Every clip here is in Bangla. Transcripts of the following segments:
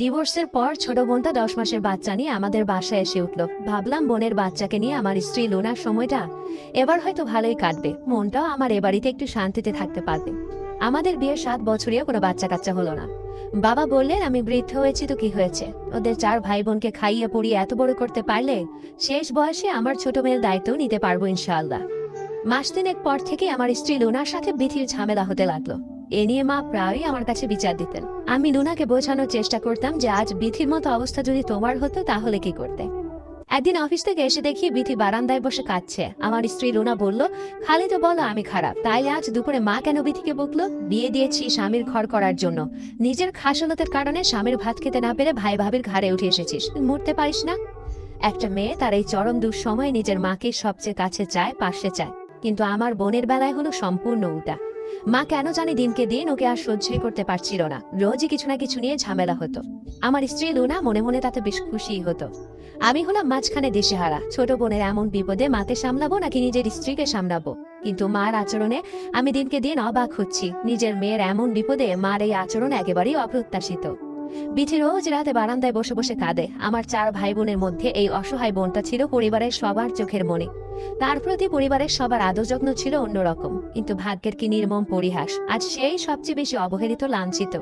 ডিভোর্সের পর ছোট বোনটা দশ মাসের বাচ্চা নিয়ে আমাদের বাসায় এসে উঠল। ভাবলাম বোনের বাচ্চাকে নিয়ে আমার স্ত্রী লোনার সময়টা এবার হয়তো ভালোই কাটবে। মনটাও আমার এ বাড়িতে একটু শান্তিতে থাকতে পারবে। আমাদের বিয়ের সাত বছরেও কোনো বাচ্চা কাচ্চা হলো না। বাবা বললেন, আমি বৃদ্ধ হয়েছি তো কি হয়েছে? ওদের চার ভাই বোনকে খাইয়ে পড়িয়ে এত বড় করতে পারলে শেষ বয়সে আমার ছোট মেয়ের দায়িত্ব নিতে পারব ইনশাআল্লাহ। মাস তিনেক পর থেকে আমার স্ত্রী লোনার সাথে বিথির ঝামেলা হতে লাগল। এ নিয়ে মা প্রায়ই আমার কাছে বিচার দিতেন। আমি লুনাকে বোঝানোর চেষ্টা করতাম যে আজ বিথির মতো অবস্থা যদি তোমার হতো, তাহলে কি করতে? একদিন অফিস থেকে এসে দেখি বিথি বারান্দায় বসে কাঁদছে। আমার স্ত্রী রুনা বলল খালি তো বলো আমি খারাপ। তাই আজ দুপুরে মা কেন বিথিকে বকলো? বিয়ে দিয়েছি স্বামীর ঘর করার জন্য। নিজের খাসলতের কারণে স্বামীর ভাত খেতে না পেরে ভাই ভাবির ঘাড়ে উঠে এসেছিস। মরতে পারিস না? একটা মেয়ে তার এই চরম দুঃসময়ে নিজের মাকে সবচেয়ে কাছে চায়, পাশে চায়। কিন্তু আমার বোনের বেলায় হলো সম্পূর্ণ উল্টা। মা কেন জানি দিনকে দিন ওকে আর সহ্যই করতে পারছিল না। রোজই কিছু না কিছু নিয়ে ঝামেলা হতো। আমার স্ত্রী লুনা মনে মনে তাতে বেশ খুশিই হতো। আমি হলাম মাঝখানে দিশেহারা। ছোট বোনের এমন বিপদে মাকে সামলাবো নাকি নিজের স্ত্রীকে সামলাবো? কিন্তু মার আচরণে আমি দিনকে দিন অবাক হচ্ছি। নিজের মেয়ের এমন বিপদে মার এই আচরণ একেবারেই অপ্রত্যাশিত। বিথি রোজ রাতে বারান্দায় বসে বসে কাঁদে। আমার চার ভাই বোনের মধ্যে এই অসহায় বোনটা ছিল পরিবারের সবার চোখের মনে। তার প্রতি পরিবারের সবার আদর যত্ন ছিল অন্যরকম। কিন্তু ভাগ্যের কি নির্মম পরিহাস, আজ সেই সবচেয়ে বেশি অবহেলিত, লাঞ্ছিত।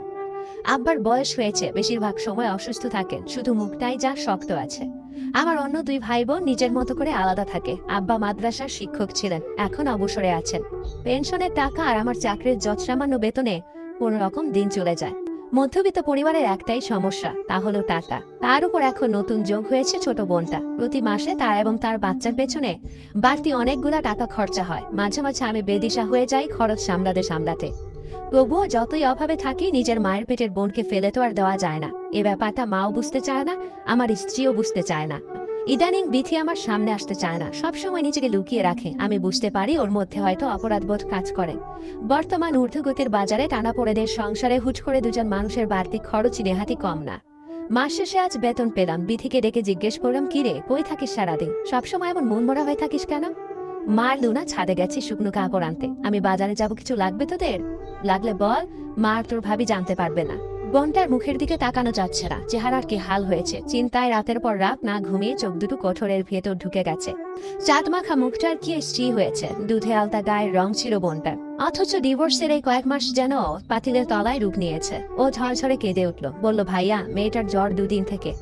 আব্বার বয়স হয়েছে, বেশিরভাগ সময় অসুস্থ থাকেন, শুধু মুখটাই যা শক্ত আছে। আমার অন্য দুই ভাই বোন নিজের মতো করে আলাদা থাকে। আব্বা মাদ্রাসার শিক্ষক ছিলেন, এখন অবসরে আছেন। পেনশনের টাকা আর আমার চাকরির যৎসামান্য বেতনে কোনো রকম দিন চলে যায়। মধ্যবিত্ত পরিবারের একটাই সমস্যা, তা হলো টাকা তার উপর এখন নতুন যোগ হয়েছে ছোট বোনটা। প্রতি মাসে তার এবং তার বাচ্চার পেছনে বাড়তি অনেকগুলা টাকা খরচা হয়। মাঝে মাঝে আমি বেদিশা হয়ে যাই খরচ সামলাতে সামলাতে। তবুও যতই অভাবে থাকি, নিজের মায়ের পেটের বোনকে ফেলে তো আর দেওয়া যায় না। এ ব্যাপারটা মাও বুঝতে চায় না, আমার স্ত্রীও বুঝতে চায় না। ইদানিং বিথি আমার সামনে আসতে চায় না। সবসময় নিজেকে লুকিয়ে রাখে। আমি বুঝতে পারি ওর মধ্যে হয়তো অপরাধবোধ কাজ করে। বর্তমান ঊর্ধ্বগতির বাজারে টানাপোড়েদের সংসারে হুট করে দুজন মানুষের বাড়তি খরচ নেহাতি কম না। মাস শেষে আজ বেতন পেলাম। বিথিকে ডেকে জিজ্ঞেস করলাম, কিরে, কই থাকিস সারাদিন? সবসময় এমন মন মরা হয়ে থাকিস কেন? মার লুনা, ছাদে গেছে শুকনো কাপড় আনতে। আমি বাজারে যাব, কিছু লাগবে তোদের? লাগলে বল মার তোর ভাবি জানতে পারবে না। বোনটার মুখের দিকে তাকানো যাচ্ছে না। চেহারার কি হাল হয়েছে? চিন্তায় রাতের পর রাত না ঘুমিয়ে চোখ দুটো কঠোরের ভেতর ঢুকে গেছে। চাঁদ মাখা মুখটার কি স্ত্রী হয়েছে? দুধে আলতা গায়ের রং ছিল বোনটার। অথচ ডিভোর্সের এই কয়েক মাস যেন পাতিলের তলায় রূপ নিয়েছে। ও ঝরঝরে কেঁদে উঠল। বলল, ভাইয়া, মেয়েটার জ্বর দুদিন থেকে।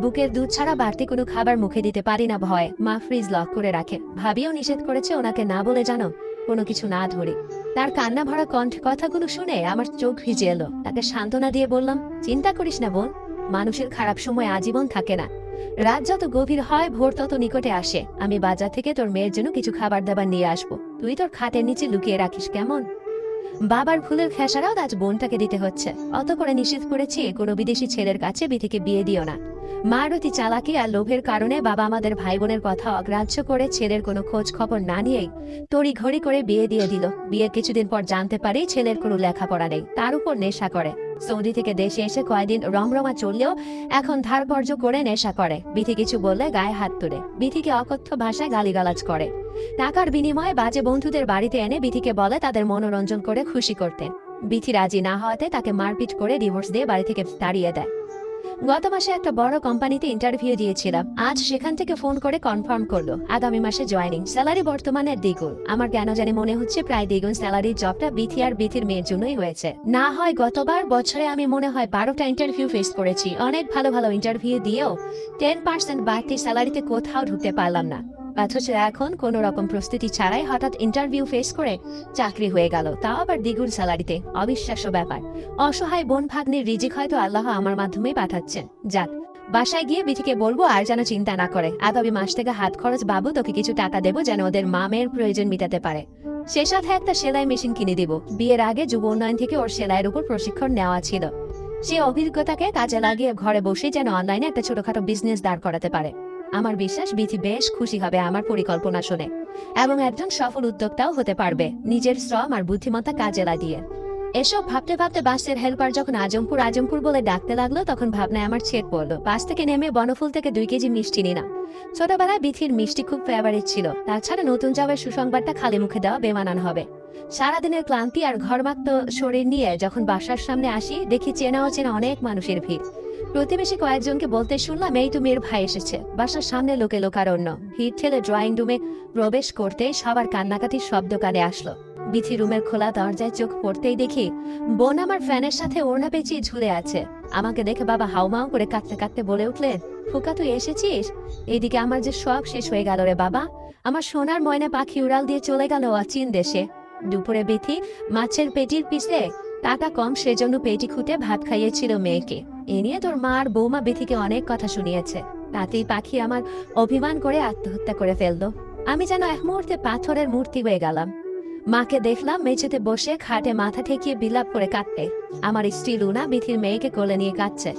বুকের দুধ ছাড়া বাড়তি কোনো খাবার মুখে দিতে পারি না ভয়। মা ফ্রিজ লক করে রাখে। ভাবিও নিষেধ করেছে ওনাকে না বলে জানো, কোনো কিছু না ধরে। তার কান্না ভরা কণ্ঠ কথাগুলো শুনে আমার চোখ ভিজে এলো। তাকে সান্ত্বনা দিয়ে বললাম, চিন্তা করিস না বোন, মানুষের খারাপ সময় আজীবন থাকে না। রাত যত গভীর হয়, ভোর তত নিকটে আসে। আমি বাজার থেকে তোর মেয়ের জন্য কিছু খাবার দাবার নিয়ে আসব। তুই তোর খাটের নিচে লুকিয়ে রাখিস, কেমন? বাবার ফুলের খেসারাও আজ বোনটাকে দিতে হচ্ছে। অত করে নিষেধ করেছি, কোনো বিদেশি ছেলের কাছে বিথিকে বিয়ে দিও না। মার অতি চালাকি আর লোভের কারণে বাবা আমাদের ভাই বোনের কথা অগ্রাহ্য করে ছেলের কোনো খোঁজ খবর না নিয়েই তড়ি ঘড়ি করে বিয়ে দিয়ে দিল। বিয়ের কিছুদিন পর জানতে পারি ছেলের কোনো লেখাপড়া নেই, তার উপর নেশা করে। সৌদি থেকে দেশে এসে কয়েকদিন রমরমা চললেও এখন ধারপর্য করে নেশা করে। বিথি কিছু বললে গায়ে হাত তুলে। বিথিকে অকথ্য ভাষায় গালিগালাজ করে। টাকার বিনিময়ে বাজে বন্ধুদের বাড়িতে এনে বিথিকে বলে তাদের মনোরঞ্জন করে খুশি করতেন বিথি রাজি না হওয়াতে তাকে মারপিট করে ডিভোর্স দিয়ে বাড়ি থেকে তাড়িয়ে দেয়। গত মাসে একটা বড় কোম্পানিতে ইন্টারভিউ দিয়েছিলাম। আজ সেখান থেকে ফোন করে কনফার্ম করল, আগামী মাসে জয়েনিং। স্যালারি বর্তমানে দ্বিগুণ। আমার কেন জানি মনে হচ্ছে প্রায় দ্বিগুণ স্যালারির জবটা বিথি আর বিথির মেয়ের জন্যই হয়েছে। না হয় গতবার বছরে আমি মনে হয় বারোটা ইন্টারভিউ ফেস করেছি। অনেক ভালো ভালো ইন্টারভিউ দিয়েও টেন পার্সেন্ট বাড়তি স্যালারিতে কোথাও ঢুকতে পারলাম না। অথচ এখন কোনো রকম প্রস্তুতি ছাড়াই হঠাৎ ইন্টারভিউ ফেস করে চাকরি হয়ে গেল। তাও আবার দ্বিগুণ স্যালারিতে। অবিশ্বাস্য ব্যাপার। অসহায় বোন ভাগ্নির রিজিক হয়তো আল্লাহ আমার মাধ্যমেই পাঠাচ্ছেন। যাক, বাসায় গিয়ে বিথিকে বলব আর যেন চিন্তা না করে। আগামী মাস থেকে হাত খরচ বাবু তোকে কিছু টাকা দেবো যেন ওদের মামের প্রয়োজন মিটাতে পারে। সে সাথে একটা সেলাই মেশিন কিনে দিব। বিয়ের আগে যুব উন্নয়ন থেকে ওর সেলাইয়ের উপর প্রশিক্ষণ নেওয়া ছিল। সে অভিজ্ঞতাকে কাজে লাগিয়ে ঘরে বসে যেন অনলাইনে একটা ছোটখাটো বিজনেস দাঁড় করাতে পারে। আমার বিশ্বাস বিথি বেশ খুশি হবে আমার পরিকল্পনা শুনে। এবং একজন সফল উদ্যোক্তাও হতে পারবে নিজের শ্রম আর বুদ্ধিমত্তা কাজে লাগিয়ে। এসব ভাবতে ভাবতে বাসের হেল্পার যখন আজমপুর আজমপুর বলে ডাকতে লাগল, তখন ভাবনায় আমার ছেদ পড়ল। বাস থেকে নেমে বনফুল থেকে দুই কেজি মিষ্টি নিলাম। ছোটবেলায় বিথির মিষ্টি খুব ফেভারিট ছিল। তাছাড়া নতুন যাওয়ার সুসংবাদটা খালি মুখে দেওয়া বেমানান হবে। সারাদিনের ক্লান্তি আর ঘরমাক্ত শরীর নিয়ে যখন বাসার সামনে আসি, দেখি চেনা অচেনা অনেক মানুষের ভিড়। প্রতিবেশী কয়েকজনকে বলতে শুনলাম, এই তুমি এর ভাই এসেছে। বাসার সামনে লোকে লোকারণ্য ভিড় ঠেলে ড্রয়িং রুমে প্রবেশ করতেই সবার কান্নাকাটির শব্দ কানে আসলো। বিথি রুমের খোলা দরজায় চোখ পড়তেই দেখি, বোন আমার ফ্যানের সাথে ওড়না পেঁচিয়ে ঝুলে আছে। আমাকে দেখে বাবা হাউমাউ করে কাঁদতে কাঁদতে বলে উঠলেন, ফুকা, তুই এসেছিস? এইদিকে আমার যে সব শেষ হয়ে গেল রে বাবা। আমার সোনার ময়না পাখি উড়াল দিয়ে চলে গেল অচিন দেশে। দুপুরে বিথি মাছের পেটির পিছে টাকা কম সেজন্য পেটি খুঁটে ভাত খাইয়েছিল মেয়েকে। এ নিয়ে তোর মা আর বৌমা বিথিকে অনেক কথা শুনিয়েছে। তাতেই পাখি আমার অভিমান করে আত্মহত্যা করে ফেলল। আমি যেন এক মুহূর্তে পাথরের মূর্তি হয়ে গেলাম। মাকে দেখলাম মেঝেতে বসে খাটে মাথা ঠেকিয়ে বিলাপ করে কাঁদতে আমার স্ত্রী লুনা বিথির মেয়েকে কোলে নিয়ে কাঁদছে।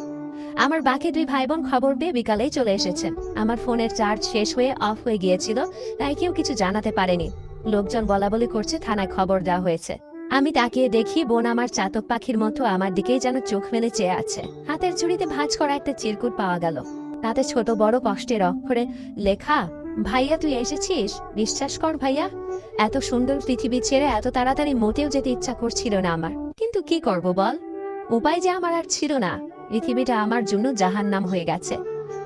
আমার বাকি দুই ভাই বোন খবর পেয়ে বিকালেই চলে এসেছে। আমার ফোনের চার্জ শেষ হয়ে অফ হয়ে গিয়েছিল, তাই কেউ কিছু জানাতে পারেনি। লোকজন বলা বলি করছে, থানায় খবর দেওয়া হয়েছে। আমি তাকিয়ে দেখি বোন আমার চাতক পাখির মতো আমার দিকেই যেন চোখ মেলে চেয়ে আছে। হাতের চুড়িতে ভাঁজ করা একটা চিরকুট পাওয়া গেল। তাতে ছোট বড় কষ্টের অক্ষরে লেখা, ভাইয়া, তুই এসেছিস? বিশ্বাস কর ভাইয়া। এত সুন্দর পৃথিবী ছেড়ে এত তাড়াতাড়ি মোটেও যেতে ইচ্ছা করছিল না আমার। কিন্তু কি করব বল? উপায় যে আমার আর ছিল না। পৃথিবীটা আমার জন্য জাহান নাম হয়ে গেছে।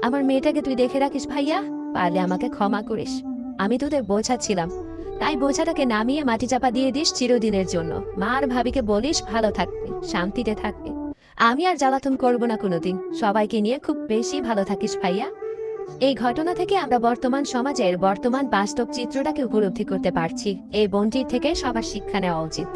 আমার মেয়েটাকে তুই দেখে রাখিস ভাইয়া? পারলে আমাকে ক্ষমা করিস। আমি তোদের বোঝা ছিলাম তাই বোঝাটাকে নামিয়ে মাটি চাপা দিয়ে দিস চিরদিনের জন্য। মা আর ভাবিকে বলিস ভালো থাকবে শান্তিতে থাকবে আমি আর জ্বালাতন করব না কোনোদিন। সবাইকে নিয়ে খুব বেশি ভালো থাকিস ভাইয়া। এই ঘটনা থেকে আমরা বর্তমান সমাজের বর্তমান বাস্তব চিত্রটাকে উপলব্ধি করতে পারছি। এই বনটির থেকে সবার শিক্ষা নেওয়া উচিত।